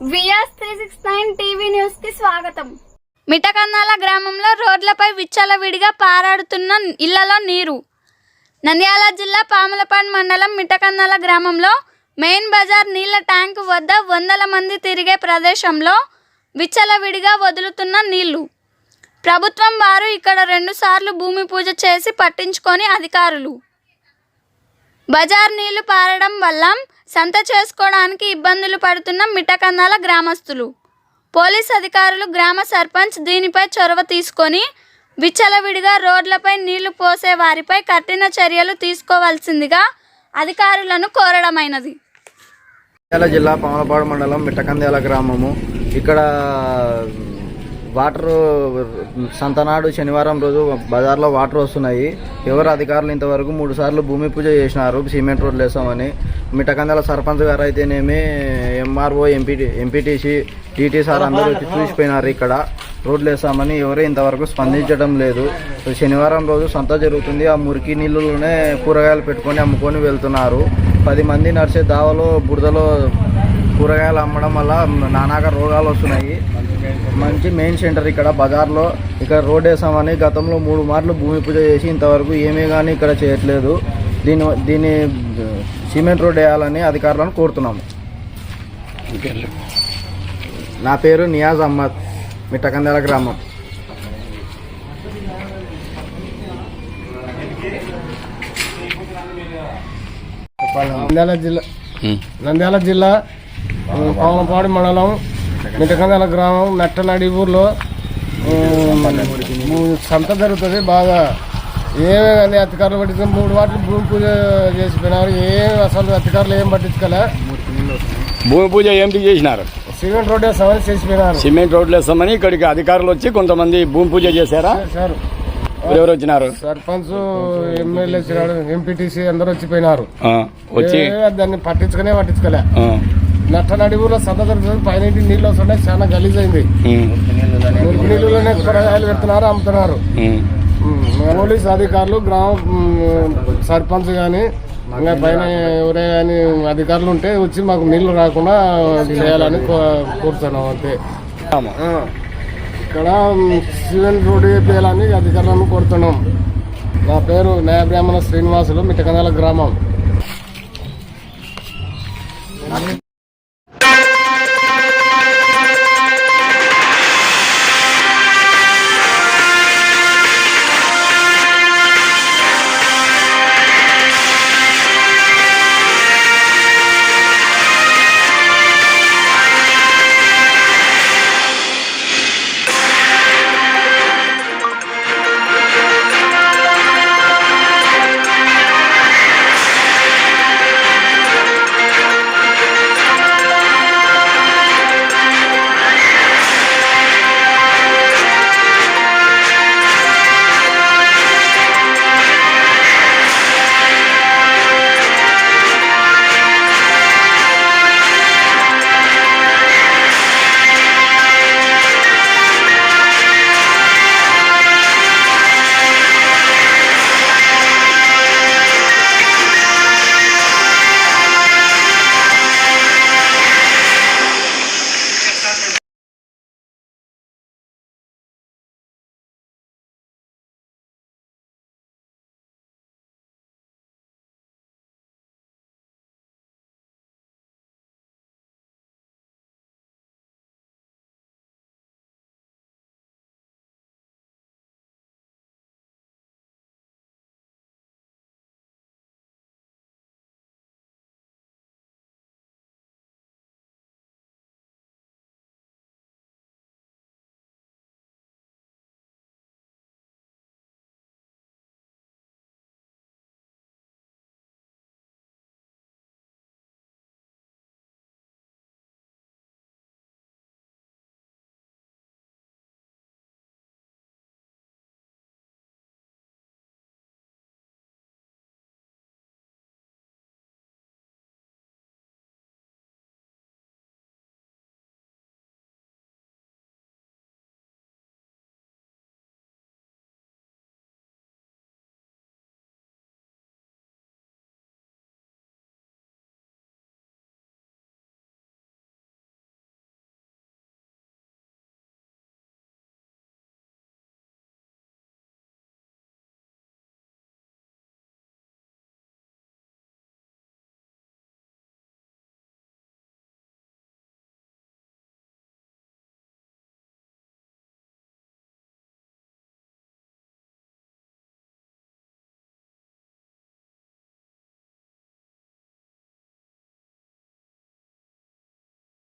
VS three six nine TV న్యూస్కి స్వాగతం. మిటకన్నాల గ్రామంలో రోడ్లపై విచ్చలవిడిగా పారాడుతున్న ఇళ్ళలో నీరు. నంద్యాల జిల్లా పాములపాడు మండలం మిటకన్నాల గ్రామంలో మెయిన్ బజార్ నీళ్ళ ట్యాంకు వద్ద వందల మంది తిరిగే ప్రదేశంలో విచ్చలవిడిగా వదులుతున్న నీళ్ళు. ప్రభుత్వం వారు ఇక్కడ రెండుసార్లు భూమి పూజ చేసి పట్టించుకొని అధికారులు బజార్ నీళ్ళు పారడం వల్ల సంత చేసుకోవడానికి ఇబ్బందులు పడుతున్న మిట్టకందాల గ్రామస్తులు. పోలీస్ అధికారులు గ్రామ సర్పంచ్ దీనిపై చొరవ తీసుకొని విచ్చలవిడిగా రోడ్లపై నీళ్ళు పోసే వారిపై కఠిన చర్యలు తీసుకోవాల్సిందిగా అధికారులను కోరడమైనది. జిల్లా పామలపాడు మండలం మిట్టకందేల గ్రామము. ఇక్కడ వాటర్ సంతనాడు శనివారం రోజు బజార్లో వాటర్ వస్తున్నాయి. ఎవరు అధికారులు ఇంతవరకు మూడు సార్లు భూమి పూజ చేసినారు సిమెంట్ రోడ్లు వేసామని మిట్టకందాల సర్పంచ్ గారు అయితేనేమి MRO MPT MPTC TT sir అందరూ వచ్చి చూసిపోయినారు ఇక్కడ. రోడ్లు వేసామని ఎవరు ఇంతవరకు స్పందించడం లేదు. శనివారం రోజు సంత జరుగుతుంది. ఆ మురికి నీళ్ళలోనే కూరగాయలు పెట్టుకొని అమ్ముకొని వెళ్తున్నారు. పది మంది నడిచే దావలో బురదలో కూరగాయలు అమ్మడం వల్ల నానాక రోగాలు వస్తున్నాయి. మంచి మెయిన్ సెంటర్ ఇక్కడ బజార్లో. ఇక్కడ రోడ్ వేసామని గతంలో మూడు మార్లు భూమి పూజ చేసి ఇంతవరకు ఏమీ కానీ ఇక్కడ చేయట్లేదు. దీని దీన్ని సిమెంట్ రోడ్ వేయాలని అధికారులను కోరుతున్నాము. నా పేరు నియాజ్ అహ్మద్ మిట్టకందాల గ్రామం. నంద్యాల జిల్లా నంద్యాల జిల్లా పావనపాడు మండలం మిటకందాల గ్రామం మెట్టనడి ఊర్లో సంత జరుగుతుంది. బాగా ఏమే కానీ అధికారులు పట్టించుకుని మూడు వాటికి భూమి పూజ చేసిపోయినారు ఏమి అసలు అధికారులు ఏం పట్టించుకోలే. భూమి పూజ ఏంటి చేసినారు? సిమెంట్ రోడ్ వేస్తామని చేసిపోయినారు సిమెంట్ రోడ్లు వేస్తామని ఇక్కడికి అధికారులు వచ్చి కొంతమంది భూమి పూజ చేశారా? సార్ ఎవరు వచ్చినారు? సర్పంచ్ ఎమ్మెల్యే ఎంపీటీసీ అందరూ వచ్చిపోయినారు వచ్చి ఏ దాన్ని పట్టించుకునే పట్టించుకోలే. ఆ, నట్టనడి ఊర్లో సంత జరుగుతుంది పైన నీళ్ళు వస్తున్నాయి చాలా గలీజ్ అయింది మురికి నీళ్ళలోనే కూరగాయలు పెడుతున్నారు అమ్ముతున్నారు. పోలీస్ అధికారులు గ్రామ సర్పంచ్ కానీ ఇంకా పైన ఎవరే కానీ అధికారులు ఉంటే వచ్చి మాకు నీళ్ళు రాకుండా చేయాలని కోరుతున్నాం అంతే. ఇక్కడ సిమెంట్ రోడ్డు వేయాలని అధికారులను కోరుతున్నాం. నా పేరు న్యాయ బ్రాహ్మణ శ్రీనివాసులు మిట్టకందాల గ్రామం.